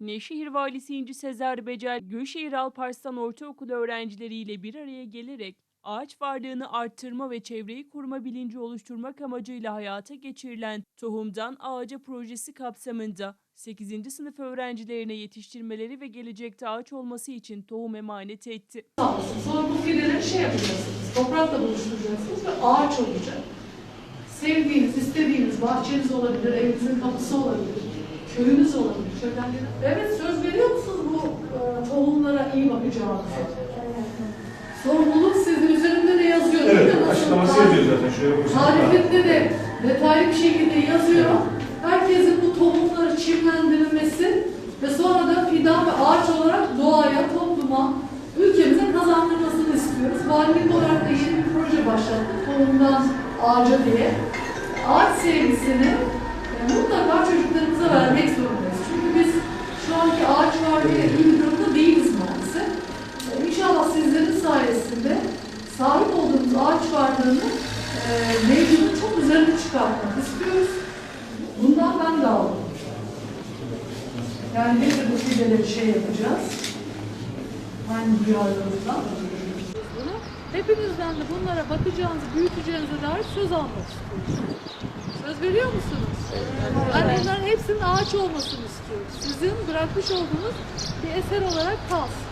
Nevşehir Valisi İnci Sezer Becel, Gülşehir Alparslan Ortaokulu öğrencileriyle bir araya gelerek ağaç varlığını arttırma ve çevreyi koruma bilinci oluşturmak amacıyla hayata geçirilen Tohumdan Ağaca projesi kapsamında 8. sınıf öğrencilerine yetiştirmeleri ve gelecekte ağaç olması için tohum emanet etti. Sonra bu fideleri şey yapacaksınız, toprakla buluşturacaksınız ve ağaç olacak. Sevdiğiniz, istediğiniz bahçeniz olabilir, evinizin kapısı olabilir, köyünüz olabilir. Şölenleri. Evet söz veriyor musunuz bu e, tohumlara iyi bakacağınıza? Sorumluluk sizin üzerinde de yazıyor değil mi? Evet, Nasıl açıklaması tarif- yazıyor zaten. Şöyle okursanız. Tarifinde de detaylı bir şekilde yazıyor. Herkesin bu tohumları çimlendirilmesi ve sonra da fidan ve ağaç olarak doğaya, topluma, ülkemize kazandırmasını istiyoruz. Valilik olarak da yeni bir proje başlattık. Tohumdan ağaca diye. Ağaç sevgisini varlığıyla iyi bir durumda değiliz maalesef. E, İnşallah sizlerin sayesinde sahip olduğumuz ağaç varlığını e, mevcudun çok üzerine çıkartmak istiyoruz. Bundan ben de aldım. Yani biz de bu fideleri şey yapacağız. Aynı duyarlılıkla. Bunu. Hepinizden de bunlara bakacağınızı, büyüteceğinize dair söz almak istiyoruz. Söz veriyor musunuz? Yani bunların hepsinin ağaç olmasını istiyoruz. Sizin bırakmış olduğunuz bir eser olarak kalsın.